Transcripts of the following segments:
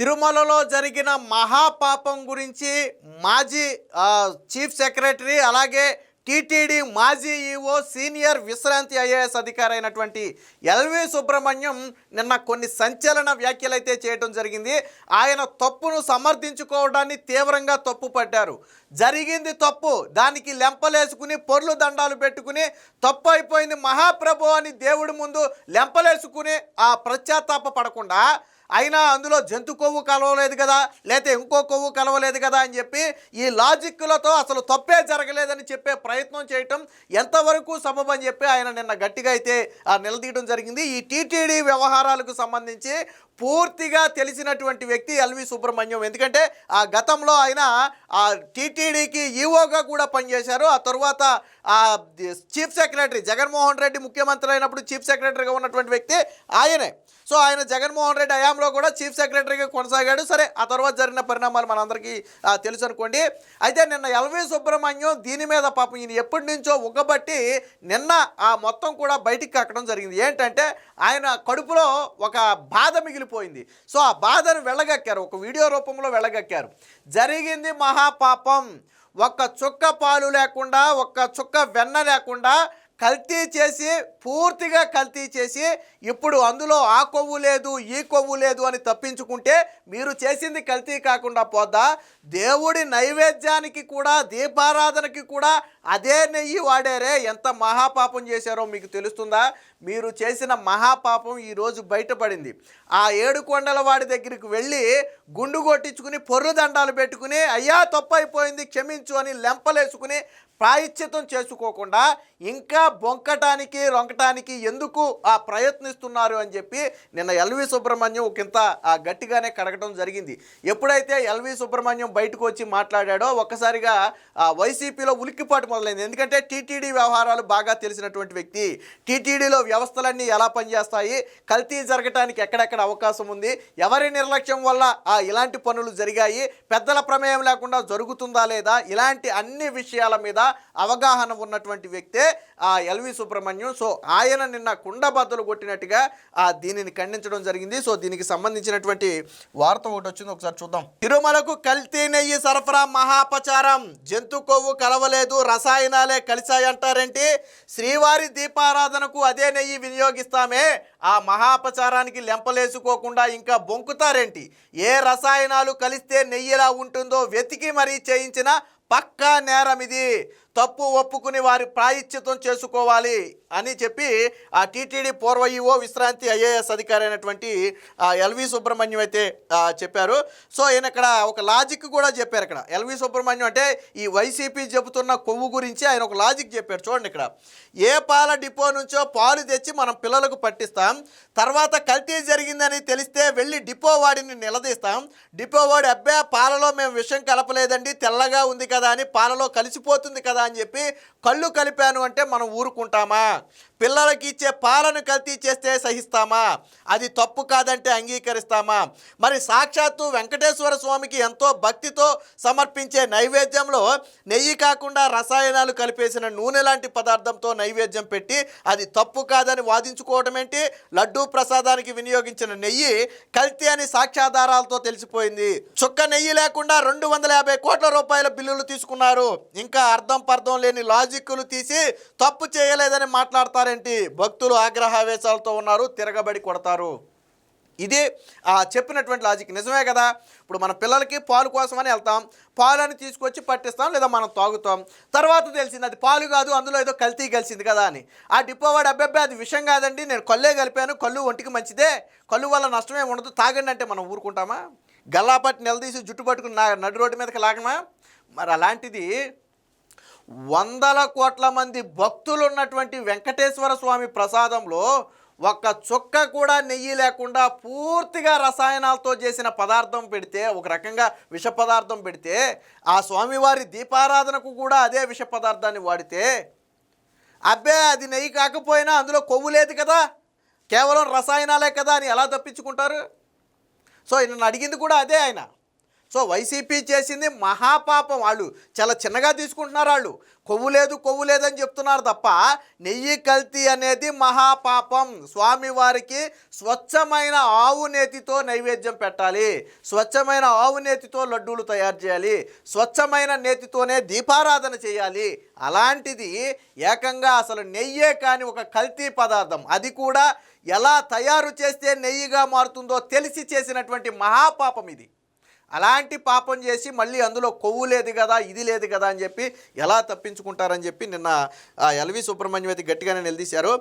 తిరుమలలో జరిగిన మహాపాపం గురించి మాజీ చీఫ్ సెక్రటరీ అలాగే టీటీడీ మాజీ ఈఓ సీనియర్ విశ్రాంతి ఐఏఎస్ అధికారి అయినటువంటి ఎల్వి సుబ్రహ్మణ్యం నిన్న కొన్ని సంచలన వ్యాఖ్యలు అయితే చేయడం జరిగింది. ఆయన తప్పును సమర్థించుకోవడాన్ని తీవ్రంగా తప్పు పట్టారు జరిగింది తప్పు దానికి లెంపలేసుకుని పొర్లు దండాలు పెట్టుకుని తప్పు అయిపోయింది మహాప్రభు అని దేవుడి ముందు లెంపలేసుకుని ఆ ప్రత్యాతాప పడకుండా అయినా అందులో జంతు కొవ్వు కలవలేదు కదా లేకపోతే ఇంకో కొవ్వు కలవలేదు కదా అని చెప్పి ఈ లాజిక్లతో అసలు తప్పే జరగలేదని చెప్పే ప్రయత్నం చేయటం ఎంతవరకు సబబ్ అని చెప్పి ఆయన నిన్న గట్టిగా అయితే నిలదీయడం జరిగింది. ఈ టీటీడీ వ్యవహారాలకు సంబంధించి పూర్తిగా తెలిసినటువంటి వ్యక్తి ఎల్వి సుబ్రహ్మణ్యం. ఎందుకంటే ఆ గతంలో ఆయన ఆ టీటీడీకి ఈఓగా కూడా పనిచేశారు. ఆ తర్వాత చీఫ్ సెక్రటరీ జగన్మోహన్ రెడ్డి ముఖ్యమంత్రి అయినప్పుడు చీఫ్ సెక్రటరీగా ఉన్నటువంటి వ్యక్తి ఆయనే. సో ఆయన జగన్మోహన్ రెడ్డి హయాంలో కూడా చీఫ్ సెక్రటరీగా కొనసాగాడు. సరే ఆ తర్వాత జరిగిన పరిణామాలు మనందరికీ తెలుసు అనుకోండి. అయితే నిన్న ఎల్వి సుబ్రహ్మణ్యం దీని మీద పాపం ఈయన ఎప్పటి నుంచో ఉగ్గబట్టి నిన్న ఆ మొత్తం కూడా బయటికి కక్కడం జరిగింది. ఏంటంటే ఆయన కడుపులో ఒక బాధ మిగిలిపోయింది. సో ఆ బాధను వెళ్ళగక్కారు ఒక వీడియో రూపంలో వెళ్ళగక్కారు జరిగింది మహాపాపం. ఒక్క చుక్క పాలు లేకుండా ఒక్క చుక్క వెన్న లేకుండా కల్తీ చేసి పూర్తిగా కల్తీ చేసి ఇప్పుడు అందులో ఆ కొవ్వు లేదు ఈ కొవ్వు లేదు అని తప్పించుకుంటే మీరు చేసింది కల్తీ కాకుండా పోద్దా? దేవుడి నైవేద్యానికి కూడా దీపారాధనకి కూడా అదే నెయ్యి వాడారే. ఎంత మహాపాపం చేశారో మీకు తెలుస్తుందా? మీరు చేసిన మహాపాపం ఈరోజు బయటపడింది. ఆ ఏడు కొండల వాడి దగ్గరికి వెళ్ళి గుండు కొట్టించుకుని పొర్రు దండాలు పెట్టుకుని అయ్యా తప్పైపోయింది క్షమించు అని లెంపలేసుకుని ప్రాయశ్చితం చేసుకోకుండా ఇంకా బొంకటానికి రొంకటానికి ఎందుకు ఆ ప్రయత్నిస్తున్నారు అని చెప్పి నిన్న ఎల్వి సుబ్రహ్మణ్యం ఒకంత గట్టిగానే కడగడం జరిగింది. ఎప్పుడైతే ఎల్వి సుబ్రహ్మణ్యం బయటకు వచ్చి మాట్లాడాడో ఒక్కసారిగా వైసీపీలో ఉలిక్కిపాటు మొదలైంది. ఎందుకంటే టీటీడీ వ్యవహారాలు బాగా తెలిసినటువంటి వ్యక్తి. టీటీడీలో వ్యవస్థలన్నీ ఎలా పనిచేస్తాయి? కల్తీ జరగటానికి ఎక్కడెక్కడ అవకాశం ఉంది? ఎవరి నిర్లక్ష్యం వల్ల ఆ ఇలాంటి పనులు జరిగాయి? పెద్దల ప్రమేయం లేకుండా జరుగుతుందా లేదా? ఇలాంటి అన్ని విషయాల మీద అవగాహన ఉన్నటువంటి వ్యక్తే ఆ ఎల్వి సుబ్రహ్మణ్యం. సో ఆయన నిన్న కుండబద్దలు కొట్టినట్టుగా ఆ దీనిని ఖండించడం జరిగింది. సో దీనికి సంబంధించినటువంటి వార్త ఒకటి వచ్చింది. ఒకసారి చూద్దాం. తిరుమలకు కల్తీ నెయ్యి సరఫరా మహాపచారం. జంతు కొవ్వు కలవలేదు రసాయనాలే కలిశాయంటారేంటి శ్రీవారి దీపారాధనకు అదే నెయ్యి వినియోగిస్తామే. ఆ మహాపచారానికి లెంపలేసుకోకుండా ఇంకా బొంకుతారేంటి? ఏ రసాయనాలు కలిస్తే నెయ్యిలా ఉంటుందో వెతికి మరీ చేయించిన పక్కా నేరం ఇది. తప్పు ఒప్పుకుని వారి ప్రాయశ్చితం చేసుకోవాలి అని చెప్పి ఆ టీటీడీ పూర్వ ఈఓ విశ్రాంతి ఐఏఎస్ అధికారి అయినటువంటి ఎల్వి సుబ్రహ్మణ్యం అయితే చెప్పారు. సో ఈయన ఇక్కడ ఒక లాజిక్ కూడా చెప్పారు ఇక్కడ. ఎల్వి సుబ్రహ్మణ్యం అంటే ఈ వైసీపీ చెబుతున్న కొవ్వు గురించి ఆయన ఒక లాజిక్ చెప్పారు. చూడండి ఇక్కడ. ఏ పాల డిపో నుంచో పాలు తెచ్చి మనం పిల్లలకు పట్టిస్తాం. తర్వాత కల్తీ జరిగిందని తెలిస్తే వెళ్ళి డిపో వాడిని నిలదీస్తాం. డిపో వాడి అబ్బే పాలలో మేము విషయం కలపలేదండి తెల్లగా ఉంది కదా అని పాలలో కలిసిపోతుంది కదా అని చెప్పి కళ్ళు కలిపాను అంటే మనం ఊరుకుంటామా? పిల్లలకి ఇచ్చే పాలను కల్తీ చేస్తే సహిస్తామా? అది తప్పు కాదంటే అంగీకరిస్తామా? మరి సాక్షాత్తు వెంకటేశ్వర స్వామికి ఎంతో భక్తితో సమర్పించే నైవేద్యంలో నెయ్యి కాకుండా రసాయనాలు కలిపేసిన నూనె లాంటి పదార్థంతో నైవేద్యం పెట్టి అది తప్పు కాదని వాదించుకోవడం ఏంటి? లడ్డూ ప్రసాదానికి వినియోగించిన నెయ్యి కల్తీ అని సాక్ష్యాధారాలతో తెలిసిపోయింది. చుక్క నెయ్యి లేకుండా రెండు వందల యాభై కోట్ల రూపాయల బిల్లులు తీసుకున్నారు. ఇంకా అర్థం అర్థం లేని లాజిక్లు తీసి తప్పు చేయలేదని మాట్లాడతారేంటి? భక్తులు ఆగ్రహావేశాలతో ఉన్నారు తిరగబడి కొడతారు. ఇది ఆ చెప్పినటువంటి లాజిక్. నిజమే కదా? ఇప్పుడు మన పిల్లలకి పాలు కోసమని వెళ్తాం పాలని తీసుకొచ్చి పట్టిస్తాం లేదా మనం తాగుతాం. తర్వాత తెలిసింది అది పాలు కాదు అందులో ఏదో కల్తీ కలిసింది కదా అని. ఆ డిపో వాడు అబ్బాయి అది విషయం కాదండి నేను కళ్ళే కలిపాను కళ్ళు ఒంటికి మంచిదే కళ్ళు వల్ల నష్టమే ఉండదు తాగండి అంటే మనం ఊరుకుంటామా? గల్లాపట్టి నిలదీసి జుట్టు పట్టుకుని నా నడు రోడ్డు మీదకి లాగమా మరి అలాంటిది వందల కోట్ల మంది భక్తులు ఉన్నటువంటి వెంకటేశ్వర స్వామి ప్రసాదంలో ఒక్క చుక్క కూడా నెయ్యి లేకుండా పూర్తిగా రసాయనాలతో చేసిన పదార్థం పెడితే ఒక రకంగా విష పదార్థం పెడితే ఆ స్వామివారి దీపారాధనకు కూడా అదే విష పదార్థాన్ని వాడితే అబ్బే అది నెయ్యి కాకపోయినా అందులో కొవ్వు లేదు కదా కేవలం రసాయనాలే కదా అని ఎలా తప్పించుకుంటారు? సో నన్ను అడిగింది కూడా అదే ఆయన. సో వైసీపీ చేసింది మహాపాపం వాళ్ళు. చాలా చిన్నగా తీసుకుంటున్నారు వాళ్ళు. కొవ్వు లేదు కొవ్వు లేదని చెప్తున్నారు తప్ప నెయ్యి కల్తీ అనేది మహాపాపం. స్వామివారికి స్వచ్ఛమైన ఆవు నేతితో నైవేద్యం పెట్టాలి. స్వచ్ఛమైన ఆవు నేతితో లడ్డూలు తయారు చేయాలి. స్వచ్ఛమైన నేతితోనే దీపారాధన చేయాలి. అలాంటిది ఏకంగా అసలు నెయ్యే కాని ఒక కల్తీ పదార్థం. అది కూడా ఎలా తయారు చేస్తే నెయ్యిగా మారుతుందో తెలిసి చేసినటువంటి మహాపాపం ఇది. అలాంటి పాపం చేసి మళ్ళీ అందులో కొవ్వు లేదు కదా ఇది లేదు కదా అని చెప్పి ఎలా తప్పించుకుంటారని చెప్పి నిన్న ఎల్వి సుబ్రహ్మణ్యం అయితే గట్టిగానే నిలదీశారు.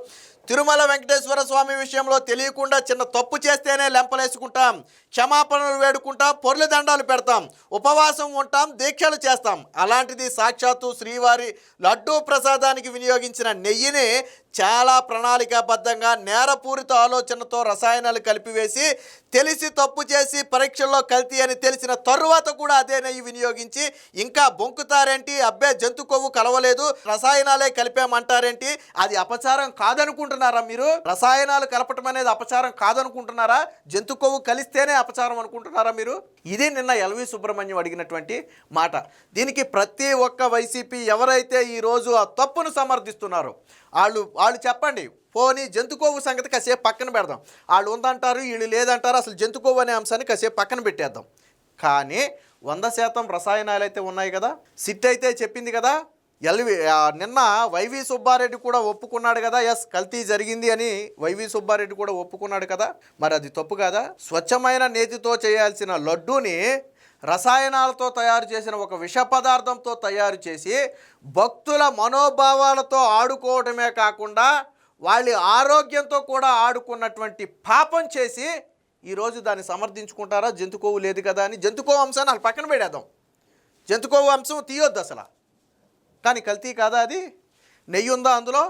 తిరుమల వెంకటేశ్వర స్వామి విషయంలో తెలియకుండా చిన్న తప్పు చేస్తేనే లెంపలేసుకుంటాం. క్షమాపణలు వేడుకుంటాం పొర్లి దండాలు పెడతాం ఉపవాసం ఉంటాం దీక్షలు చేస్తాం. అలాంటిది సాక్షాత్తు శ్రీవారి లడ్డూ ప్రసాదానికి వినియోగించిన నెయ్యిని చాలా ప్రణాళికాబద్ధంగా నేరపూరిత ఆలోచనతో రసాయనాలు కలిపివేసి తెలిసి తప్పు చేసి పరీక్షల్లో కల్తీ అని తెలిసిన తరువాత కూడా అదే నెయ్యి వినియోగించి ఇంకా బొంకుతారేంటి? అబ్బే జంతు కొవ్వు కలవలేదు రసాయనాలే కలిపామంటారేంటి? అది అపచారం కాదనుకుంటున్నారా మీరు? రసాయనాలు కలపటం అనేది అపచారం కాదనుకుంటున్నారా? జంతు కొవ్వు కలిస్తేనే అపచారం అనుకుంటున్నారా మీరు? ఇది నిన్న ఎల్వి సుబ్రహ్మణ్యం అడిగినటువంటి మాట. దీనికి ప్రతి ఒక్క వైసీపీ ఎవరైతే ఈరోజు ఆ తప్పును సమర్థిస్తున్నారో వాళ్ళు వాళ్ళు చెప్పండి పోనీ జంతుకోవు సంగతి కాసేపు పక్కన పెడదాం. వాళ్ళు ఉందంటారు వీళ్ళు లేదంటారు అసలు జంతుకోవు అనే అంశాన్ని కాసేపు పక్కన పెట్టేద్దాం. కానీ వంద శాతం రసాయనాలు అయితే ఉన్నాయి కదా సిట్ అయితే చెప్పింది కదా ఎల్వి నిన్న వైవి సుబ్బారెడ్డి కూడా ఒప్పుకున్నాడు కదా ఎస్ కల్తీ జరిగింది అని వైవి సుబ్బారెడ్డి కూడా ఒప్పుకున్నాడు కదా మరి అది తప్పు కదా? స్వచ్ఛమైన నేతితో చేయాల్సిన లడ్డూని రసాయనాలతో తయారు చేసిన ఒక విష పదార్థంతో తయారు చేసి భక్తుల మనోభావాలతో ఆడుకోవడమే కాకుండా వాళ్ళ ఆరోగ్యంతో కూడా ఆడుకున్నటువంటి పాపం చేసి ఈరోజు దాన్ని సమర్థించుకుంటారా? జంతుకోవు లేదు కదా అని. జంతుకోవు అంశాన్ని వాళ్ళు పక్కన పెడేద్దాం జంతుకోవు అంశం తీయొద్దు అసలు. కానీ కల్తీ కాదా అది? నెయ్యి ఉందా అందులో?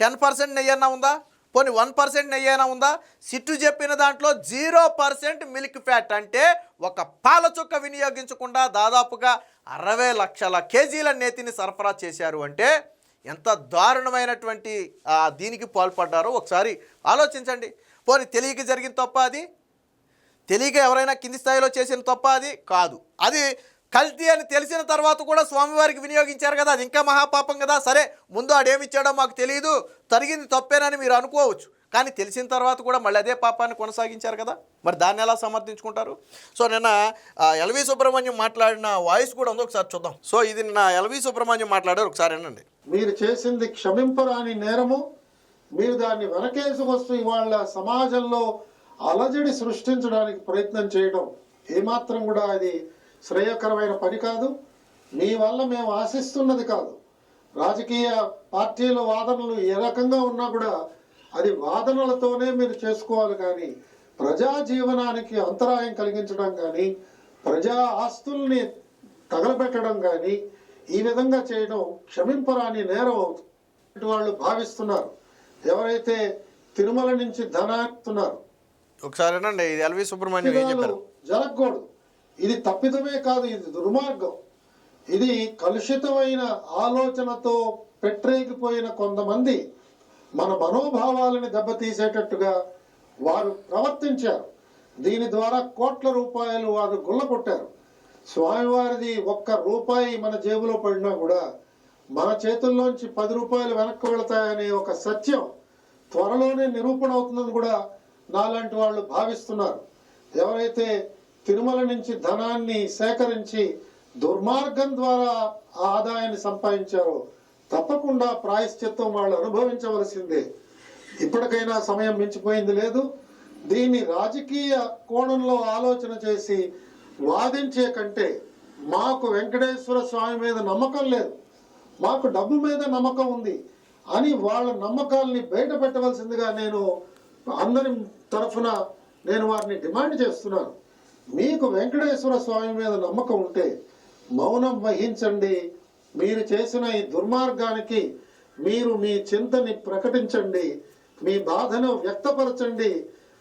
టెన్ పర్సెంట్ నెయ్యి అన్నా ఉందా? పోనీ వన్ పర్సెంట్ నెయ్యి అయినా ఉందా? సిట్టు చెప్పిన దాంట్లో జీరో పర్సెంట్ మిల్క్ ఫ్యాట్ అంటే ఒక పాల చుక్క వినియోగించకుండా దాదాపుగా అరవై లక్షల కేజీల నేతిని సరఫరా చేశారు అంటే ఎంత దారుణమైనటువంటి దీనికి పాల్పడ్డారో ఒకసారి ఆలోచించండి. పోనీ తెలియక జరిగిన తప్ప అది? తెలియక ఎవరైనా కింది స్థాయిలో చేసిన తప్ప అది? కాదు. అది కల్తీ అని తెలిసిన తర్వాత కూడా స్వామివారికి వినియోగించారు కదా అది ఇంకా మహాపాపం కదా. సరే ముందు ఆడేమిచ్చాడో మాకు తెలియదు తరిగింది తప్పేనని మీరు అనుకోవచ్చు. కానీ తెలిసిన తర్వాత కూడా మళ్ళీ అదే పాపాన్ని కొనసాగించారు కదా. మరి దాన్ని ఎలా సమర్థించుకుంటారు? సో నిన్న ఆ, ఎల్వి సుబ్రహ్మణ్యం మాట్లాడిన వాయిస్ కూడా ఉంది ఒకసారి చూద్దాం. సో ఇది నిన్న ఎల్వి సుబ్రహ్మణ్యం మాట్లాడారు ఒకసారి వినండి. మీరు చేసింది క్షమింపరాని నేరము మీరు దాన్ని వెనకేసుకొస్తూ ఇవాళ సమాజంలో అలజడి సృష్టించడానికి ప్రయత్నం చేయడం ఏమాత్రం కూడా అది శ్రేయకరమైన పని కాదు. మీ వల్ల మేము ఆశిస్తున్నది కాదు. రాజకీయ పార్టీల వాదనలు ఏ రకంగా ఉన్నా కూడా అది వాదనలతోనే మీరు చేసుకోవాలి కానీ ప్రజా జీవనానికి అంతరాయం కలిగించడం కానీ ప్రజా ఆస్తుల్ని తగలబెట్టడం కానీ ఈ విధంగా చేయడం క్షమింపరాని నేరం అవుతుంది వాళ్ళు భావిస్తున్నారు. ఎవరైతే తిరుమల నుంచి ధనాస్తున్నారు ఒకసారి ఇది ఎల్వి సుబ్రహ్మణ్యం ఏం చెప్పారు? జరగకూడదు ఇది తప్పిదమే కాదు ఇది దుర్మార్గం. ఇది కలుషితమైన ఆలోచనతో పెట్టరేగిపోయిన కొంతమంది మన మనోభావాలను దెబ్బతీసేటట్టుగా వారు ప్రవర్తించారు. దీని ద్వారా కోట్ల రూపాయలు వారు గుల్లకొట్టారు స్వామివారిది ఒక్క రూపాయి మన జేబులో పడినా కూడా మన చేతుల్లోంచి పది రూపాయలు వెనక్కి వెళతాయనే ఒక సత్యం త్వరలోనే నిరూపణ అవుతుందని కూడా నాలాంటి వాళ్ళు భావిస్తున్నారు. ఎవరైతే తిరుమల నుంచి ధనాన్ని సేకరించి దుర్మార్గం ద్వారా ఆ ఆదాయాన్ని సంపాదించారో తప్పకుండా ప్రాయశ్చిత్తం వాళ్ళు అనుభవించవలసిందే. ఇప్పటికైనా సమయం మించిపోయింది లేదు. దీన్ని రాజకీయ కోణంలో ఆలోచన చేసి వాదించే కంటే మాకు వెంకటేశ్వర స్వామి మీద నమ్మకం లేదు. మాకు డబ్బు మీద నమ్మకం ఉంది అని వాళ్ళ నమ్మకాల్ని బయట పెట్టవలసిందిగా నేను అందరి తరఫున నేను వారిని డిమాండ్ చేస్తున్నాను. మీకు వెంకటేశ్వర స్వామి మీద నమ్మకం ఉంటే మౌనం వహించండి. మీరు చేసిన ఈ దుర్మార్గానికి మీరు మీ చింతని ప్రకటించండి మీ బాధను వ్యక్తపరచండి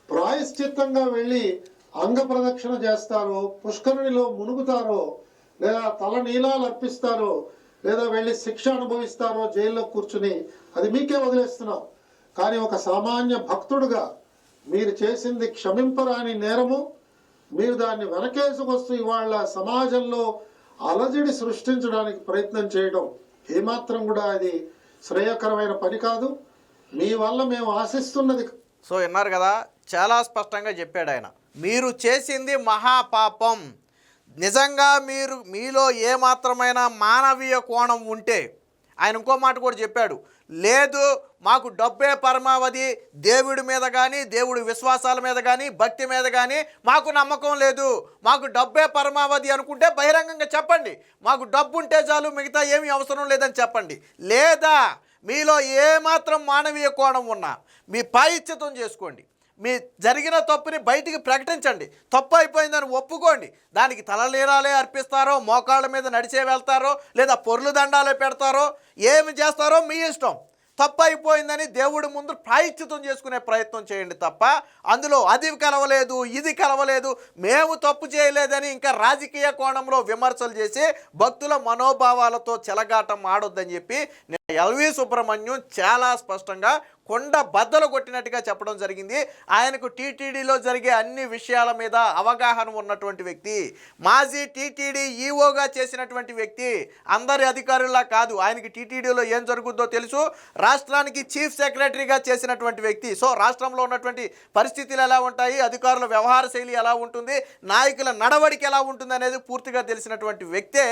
ప్రాయశ్చిత్తంగా వెళ్ళి అంగ ప్రదక్షిణ చేస్తారో పుష్కరునిలో మునుగుతారో లేదా తల నీలాలు అర్పిస్తారో లేదా వెళ్ళి శిక్ష అనుభవిస్తారో జైల్లో కూర్చుని అది మీకే వదిలేస్తున్నాం. కానీ ఒక సామాన్య భక్తుడుగా మీరు చేసింది క్షమింపరాని నేరము మీరు దాన్ని వెనకేసుకొస్తూ ఇవాళ సమాజంలో అలజడి సృష్టించడానికి ప్రయత్నం చేయడం ఏమాత్రం కూడా అది శ్రేయకరమైన పని కాదు. మీ వల్ల మేము ఆశిస్తున్నది సో విన్నారు కదా చాలా స్పష్టంగా చెప్పాడు ఆయన. మీరు చేసింది మహాపాపం. నిజంగా మీరు మీలో ఏమాత్రమైన మానవీయ కోణం ఉంటే ఆయన ఇంకో మాట కూడా చెప్పాడు లేదు మాకు డబ్బే పరమావధి దేవుడి మీద కానీ దేవుడి విశ్వాసాల మీద కానీ భక్తి మీద కానీ మాకు నమ్మకం లేదు. మాకు డబ్బే పరమావధి అనుకుంటే బహిరంగంగా చెప్పండి. మాకు డబ్బు ఉంటే చాలు మిగతా ఏమీ అవసరం లేదని చెప్పండి. లేదా మీలో ఏమాత్రం మానవీయ కోణం ఉన్నా మీ పాయిత్యతం చేసుకోండి. మీ జరిగిన తప్పుని బయటికి ప్రకటించండి. తప్పు అయిపోయిందని ఒప్పుకోండి. దానికి తలలీరాలే అర్పిస్తారో మోకాళ్ళ మీద నడిచే వెళ్తారో లేదా పొర్లు దండాలే పెడతారో ఏమి చేస్తారో మీ ఇష్టం. తప్పు అయిపోయిందని దేవుడి ముందు ప్రాయశ్చితం చేసుకునే ప్రయత్నం చేయండి తప్ప అందులో అది కలవలేదు ఇది కలవలేదు మేము తప్పు చేయలేదని ఇంకా రాజకీయ కోణంలో విమర్శలు చేసి భక్తుల మనోభావాలతో చెలగాటం ఆడొద్దని చెప్పి ఎల్వి సుబ్రహ్మణ్యం చాలా స్పష్టంగా కొండ బద్దలు కొట్టినట్టుగా చెప్పడం జరిగింది. ఆయనకు టీటీడీలో జరిగే అన్ని విషయాల మీద అవగాహన ఉన్నటువంటి వ్యక్తి. మాజీ టీటీడీ ఈఓగా చేసినటువంటి వ్యక్తి. అందరి అధికారుల్లా కాదు ఆయనకి టీటీడీలో ఏం జరుగుతుందో తెలుసు. రాష్ట్రానికి చీఫ్ సెక్రటరీగా చేసినటువంటి వ్యక్తి. సో రాష్ట్రంలో ఉన్నటువంటి పరిస్థితులు ఎలా ఉంటాయి? అధికారుల వ్యవహార శైలి ఎలా ఉంటుంది? నాయకుల నడవడిక ఎలా ఉంటుంది అనేది పూర్తిగా తెలిసినటువంటి వ్యక్తే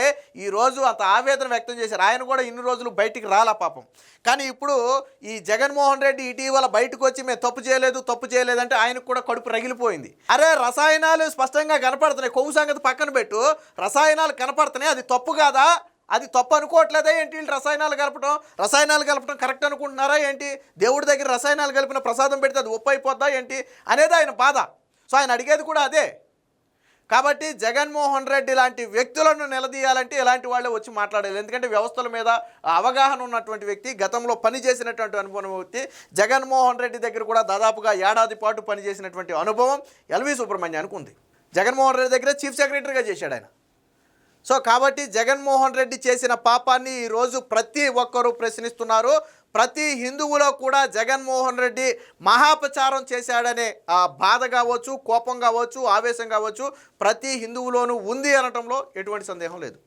ఈరోజు అంత ఆవేదన వ్యక్తం చేశారు. ఆయన కూడా ఇన్ని రోజులు బయటికి చాలా పాపం. కానీ ఇప్పుడు ఈ జగన్మోహన్ రెడ్డి ఇటీవల బయటకు వచ్చి మేము తప్పు చేయలేదు తప్పు చేయలేదంటే ఆయనకు కూడా కడుపు రగిలిపోయింది. అరే రసాయనాలు స్పష్టంగా కనపడుతున్నాయి. కొవ్వు సంగతి పక్కన పెట్టు. రసాయనాలు కనపడుతున్నాయి. అది తప్పు కాదా? అది తప్పు అనుకోవట్లేదా ఏంటి వీళ్ళు రసాయనాలు కలపడం రసాయనాలు కలపడం కరెక్ట్ అనుకుంటున్నారా ఏంటి? దేవుడి దగ్గర రసాయనాలు కలిపిన ప్రసాదం పెడితే అది ఉప్పు అయిపోద్దా ఏంటి? అనేది ఆయన బాధ. సో ఆయన అడిగేది కూడా అదే. కాబట్టి జగన్మోహన్ రెడ్డి లాంటి వ్యక్తులను నిలదీయాలంటే ఇలాంటి వాళ్ళే వచ్చి మాట్లాడాలి. ఎందుకంటే వ్యవస్థల మీద అవగాహన ఉన్నటువంటి వ్యక్తి గతంలో పనిచేసినటువంటి అనుభవం వ్యక్తి జగన్మోహన్ రెడ్డి దగ్గర కూడా దాదాపుగా ఏడాది పాటు పనిచేసినటువంటి అనుభవం ఎల్వి సుబ్రహ్మణ్యానికి ఉంది. జగన్మోహన్ రెడ్డి దగ్గర చీఫ్ సెక్రటరీగా చేశాడు ఆయన. సో కాబట్టి జగన్మోహన్ రెడ్డి చేసిన పాపాన్ని ఈరోజు ప్రతి ఒక్కరూ ప్రశ్నిస్తున్నారు. ప్రతి హిందువులో కూడా జగన్మోహన్ రెడ్డి మహాపచారం చేశాడనే ఆ బాధ కావచ్చు కోపం కావచ్చు ఆవేశం కావచ్చు ప్రతి హిందువులోనూ ఉంది అనటంలో ఎటువంటి సందేహం లేదు.